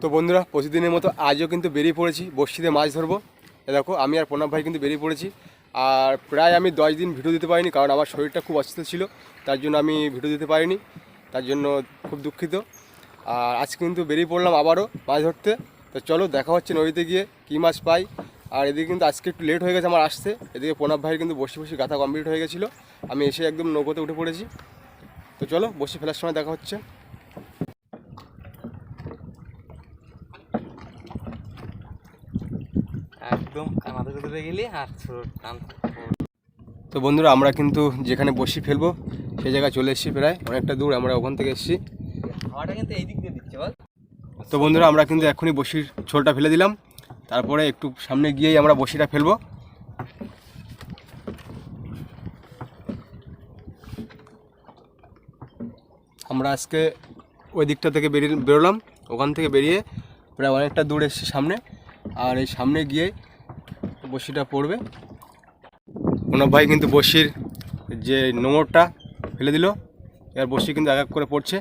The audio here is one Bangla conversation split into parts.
তো বন্ধুরা, প্রতিদিনের মতো আজও কিন্তু বেরিয়ে পড়েছি। বর্ষিতে মাছ ধরবো। দেখো, আমি আর প্রণব ভাই কিন্তু বেরিয়ে পড়েছি। আর প্রায় আমি দশ দিন ভিডিও দিতে পারিনি, কারণ আমার শরীরটা খুব অসুস্থ ছিল। তার জন্য আমি ভিডিও দিতে পারিনি। তার জন্য খুব দুঃখিত। আর আজকে কিন্তু বেরিয়ে পড়লাম আবারও মাছ ধরতে। তো চলো, দেখা হচ্ছে নদীতে গিয়ে কী মাছ পাই। আর এদিকে কিন্তু আজকে একটু লেট হয়ে গেছে আমার আসতে। এদিকে প্রণব ভাইয়ের কিন্তু বসে বসে গাথা কমপ্লিট হয়ে গেছিল। আমি এসে একদম নৌকোতে উঠে পড়েছি। তো চলো, বসে ফেলার সময় দেখা হচ্ছে। একদম কানাতে ধরে গেলি আর টান তো বন্ধুরা আমরা কিন্তু যেখানে বসি ফেলব সেই জায়গায় চলে এসেছি প্রায়। অনেকটা দূর আমরা ওখান থেকে এসেছি। হাওয়াটা কিন্তু এই দিক দিয়ে দিচ্ছে বল। তো বন্ধুরা আমরা কিন্তু এখনই বসির ছোলটা ফেলে দিলাম। তারপরে একটু সামনে গিয়েই আমরা বসিটা ফেলব। আমরা আজকে ওই দিকটা থেকে বেরিয়ে বেরোলাম। ওখান থেকে বেরিয়ে প্রায় অনেকটা দূর এসেছি সামনে। আর এই সামনে গিয়ে বসিটা পড়বে। প্রণব ভাই কিন্তু বসির যে নোংরটা ফেলে দিল, এবার বসি কিন্তু এক এক করে পড়ছে।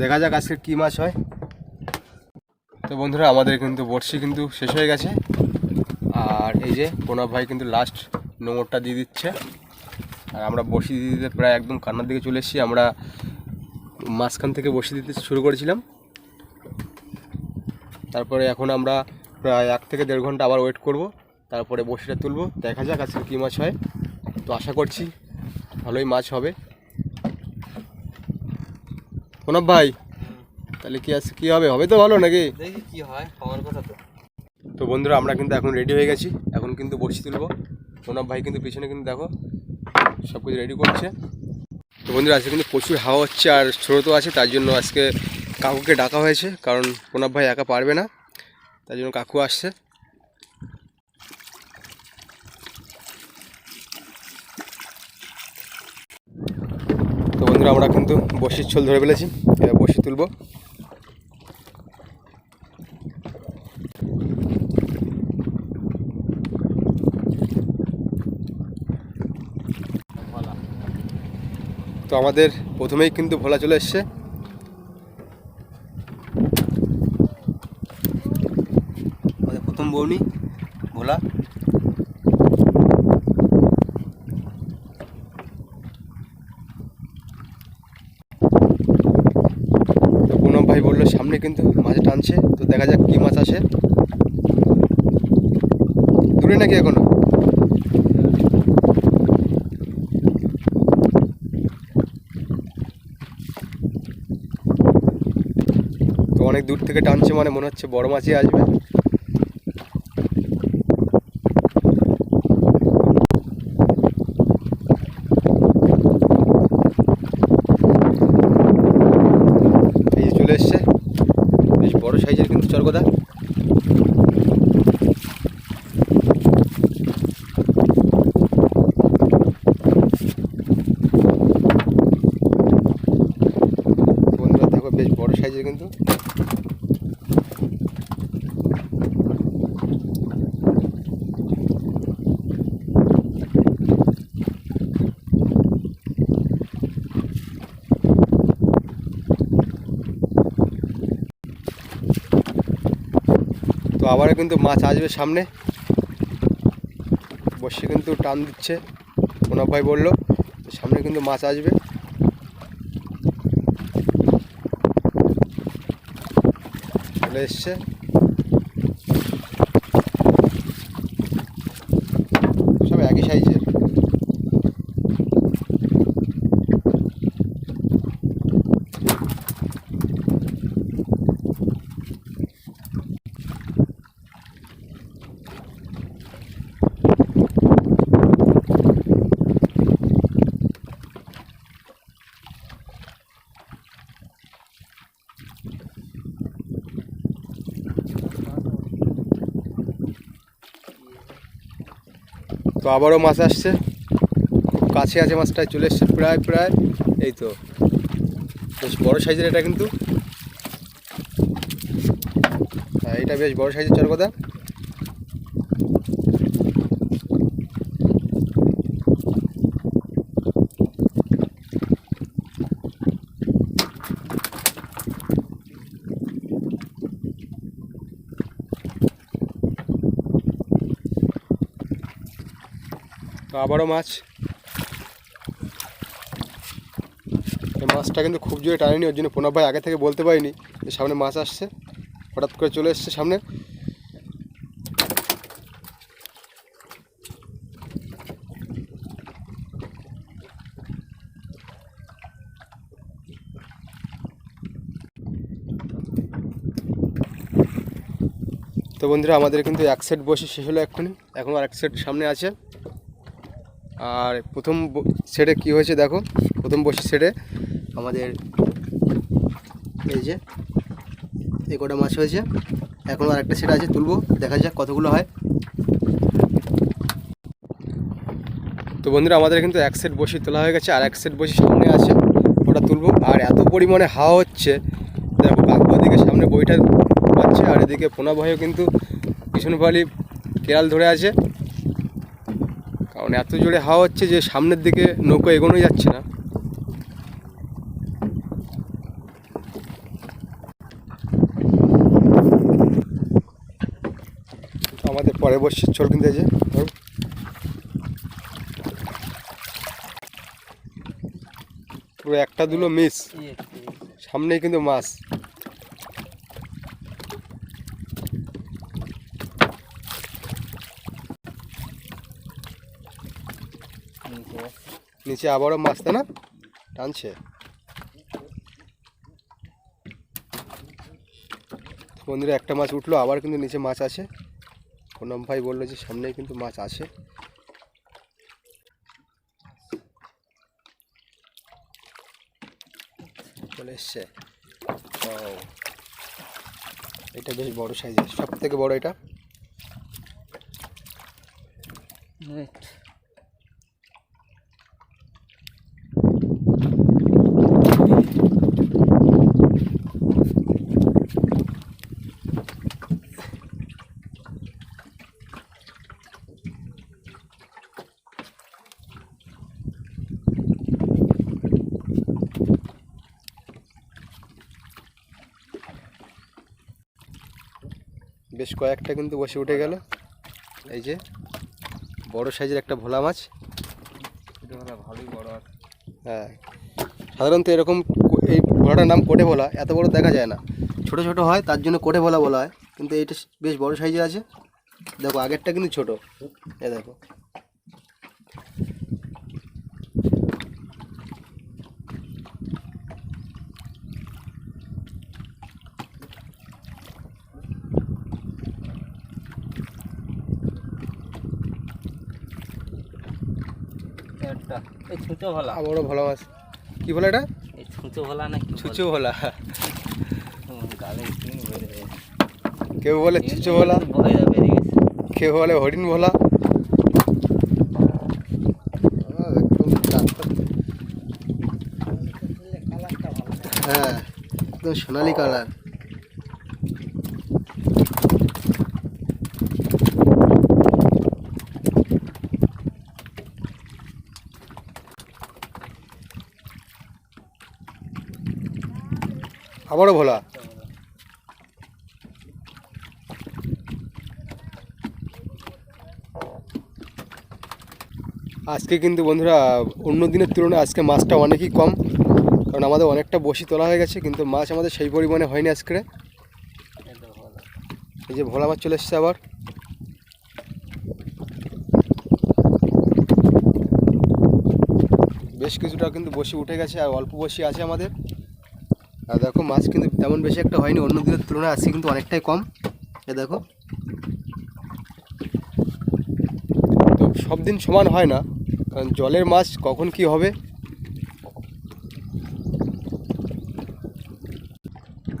দেখা যাক আজকে কী মাছ হয়। তো বন্ধুরা, আমাদের কিন্তু বড়শি কিন্তু শেষ হয়ে গেছে। আর এই যে প্রণব ভাই কিন্তু লাস্ট নোংরটা দিয়ে দিচ্ছে। আর আমরা বসি দিতে প্রায় একদম কান্নার দিকে চলে এসেছি। আমরা মাঝখান থেকে বসি দিতে শুরু করেছিলাম। তারপরে এখন আমরা প্রায় এক থেকে দেড় ঘণ্টা আবার ওয়েট করব। তারপরে বসিটা তুলবো দেখা যাক আজকে কী মাছ হয়। তো আশা করছি ভালোই মাছ হবে। প্রণব ভাই তাহলে কি আছে কী হবে? হবে তো ভালো নাকি? দেখি কি হয় হওয়ার কথা তো। তো বন্ধুরা আমরা কিন্তু এখন রেডি হয়ে গেছি। এখন কিন্তু বড়শি তুলবো। প্রণব ভাই কিন্তু পিছনে কিন্তু দেখো সব কিছু রেডি করছে। তো বন্ধুরা আজকে কিন্তু প্রচুর হাওয়া হচ্ছে আর স্রোতও আছে তার জন্য আজকে কাকুকে ডাকা হয়েছে, কারণ প্রণব ভাই একা পারবে না, তাই জন্য কাকু আসছে। তো বন্ধুরা, আমরা কিন্তু বসির ছোল ধরে ফেলেছি, এবার বসি তুলবো। তো আমাদের প্রথমেই কিন্তু ভোলা চলে এসছে আমাদের প্রথম বৌনি ভোলা তো প্রণব ভাই বলল সামনে কিন্তু টানছে তো দেখা যাক কী মাছ আসে। দূরে নাকি এখনও? তো অনেক দূর থেকে টানছে মানে মনে হচ্ছে বড় মাছই আসবে এই যে চলে এসছে বেশ বড় সাইজের কিন্তু চরগদা বন্ধুরা দেখো বেশ বড় সাইজের কিন্তু তো আবারও কিন্তু মাছ আসবে সামনে। বসে কিন্তু টান দিচ্ছে, প্রণব ভাই বলল সামনে কিন্তু মাছ আসবে। চলে এসছে। সব একই সাইজের তো আবারও মাছ আসছে। খুব কাছে আছে মাছটায়, চলে এসছে প্রায় প্রায়। এই তো। বেশ বড় সাইজের এটা কিন্তু। হ্যাঁ এটা বেশ বড় সাইজের চরকদা তো আবারও মাছ। মাছটা কিন্তু খুব জোরে টানেনি, ওর জন্য প্রণব ভাই আগে থেকে বলতে পারিনি যে সামনে মাছ আসছে। হঠাৎ করে চলে এসছে সামনে। তো বন্ধুরা, আমাদের কিন্তু এক সেট বসে শেষ হলো এক্ষুনি। এখন আর এক সেট সামনে আছে। আর প্রথম সেটে কি হয়েছে দেখো? প্রথম বসে সেটে আমাদের এই যে, এই কটা মাছ হয়েছে। এখন আর একটা সেট আছে, তুলবো, দেখা যাক কতগুলো হয়। তো বন্ধুরা, আমাদের কিন্তু এক সেট বসি তোলা হয়ে গেছে, আর এক সেট বসি সামনে আছে, ওটা তুলবো। আর এত পরিমাণে হাওয়া হচ্ছে, দেখো কাকু ওদিকে সামনে বইটা পাচ্ছে, আর এদিকে পোনা ভাইও কিন্তু পিছন পালি কেরাল ধরে আছে। কারণ এত জোরে হাওয়া হচ্ছে যে সামনের দিকে নৌকো এগোনো যাচ্ছে না। আমাদের পরে বসছে চল কিন্তু যে পুরো একটা দুলো মিস। সামনেই কিন্তু মাছ। নিচে আবারও মাছ তাই না টানছে। বন্ধুরা, একটা মাছ উঠল, আবার কিন্তু নিচে মাছ আছে। প্রণব ভাই বলল যে সামনেই কিন্তু মাছ আছে। চলে এসছে। ও এটা বেশ বড় সাইজের সব থেকে বড় এটা বেশ কয়েকটা কিন্তু বসে উঠে গেল। এই যে বড় সাইজের একটা ভোলা মাছ। এটা ভালোই বড় আর হ্যাঁ সাধারণত এরকম এই ভোলাটার নাম কোটে ভোলা এত বড় দেখা যায় না। ছোট ছোট হয় তার জন্য কোটে ভোলা বলা হয়। কিন্তু এইটা বেশ বড় সাইজের আছে। দেখো আগেরটা কিন্তু ছোট। এ দেখো। একটা এই ছুঁচো ভোলা। বড় ভোলা মাছ কি ভোলা এটা? এই ছুঁচো ভোলা না কি ছুচো ভোলা। বলে? কেউ বলে ছুচো ভোলা? কেউ বলে হরিণ ভোলা? হ্যাঁ একদম সোনালি কালার। আবারও ভোলা। আজকে কিন্তু বন্ধুরা, অন্য দিনের তুলনায় আজকে মাছটা অনেকই কম, কারণ আমাদের অনেকটা বসি তোলা হয়ে গেছে, কিন্তু মাছ আমাদের সেই পরিমাণে হয়নি আজকে। এই যে ভোলা মাছ চলে এসছে আবার। বেশ কিছুটা কিন্তু বসি উঠে গেছে, আর অল্প বসি আছে আমাদের। আর দেখো, মাছ কিন্তু তেমন বেশি একটা হয়নি, অন্য দিনের তুলনায় আজকে কিন্তু অনেকটাই কম। এ দেখো। তো সব দিন সমান হয় না, কারণ জলের মাছ কখন কি হবে?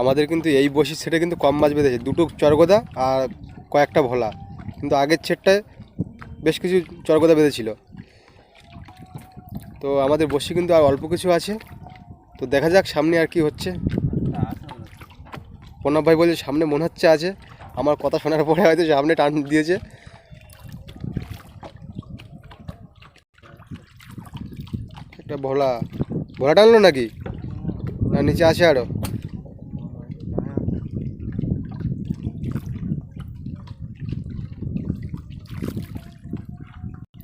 আমাদের কিন্তু এই বসি সেটে কিন্তু কম মাছ বেঁধেছে, দুটো চরগোদা আর কয়েকটা ভোলা। কিন্তু আগের সেটটায় বেশ কিছু চরগোদা বেঁধেছিল। তো আমাদের বসি কিন্তু আর অল্প কিছু আছে। তো দেখা যাক সামনে আর কি হচ্ছে। প্রণব ভাই বলছে সামনে মনে হচ্ছে আছে আমার কথা শোনার পরে হয়তো সামনে টান দিয়েছে। একটা ভোলা ভোলা টানলো নাকি? না নিচে আছে আরও।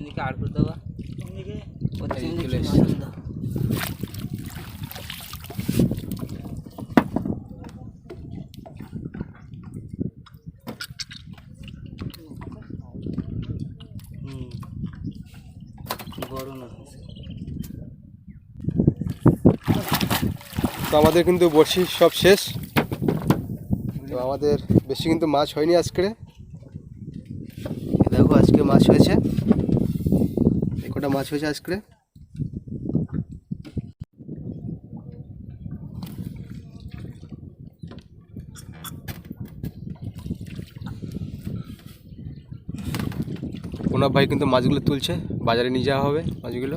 এদিকে আর করে দেবা এই চলে পশ্চিম এসছে। দাও হুম বড় না তো আমাদের কিন্তু বড়শি সব শেষ। তো আমাদের বেশি কিন্তু মাছ হয়নি আজকে। দেখো আজকে মাছ হয়েছে। কটা মাছ হয়েছে আজকে। প্রণব ভাই কিন্তু মাছগুলো তুলছে। বাজারে নিয়ে যাওয়া হবে মাছগুলো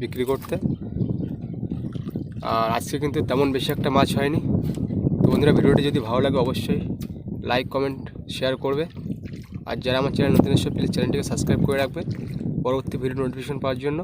বিক্রি করতে। আর আজকে কিন্তু তেমন বেশি একটা মাছ হয়নি। তো বন্ধুরা, ভিডিওটি যদি ভালো লাগে অবশ্যই লাইক কমেন্ট শেয়ার করবে। আর যারা আমার চ্যানেল নতুন এসব প্লিজ চ্যানেলটিকে সাবস্ক্রাইব করে রাখবে। পরবর্তী ভিডিও নোটিফিকেশন পাওয়ার জন্য।